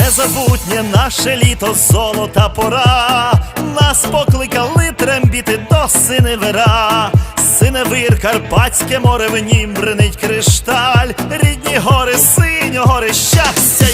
Незабутнє наше літо, золота пора. Нас покликали трембіти до синевира. Синевир, Карпатське море в нім бренить кришталь. Рідні гори, синьо гори, щастя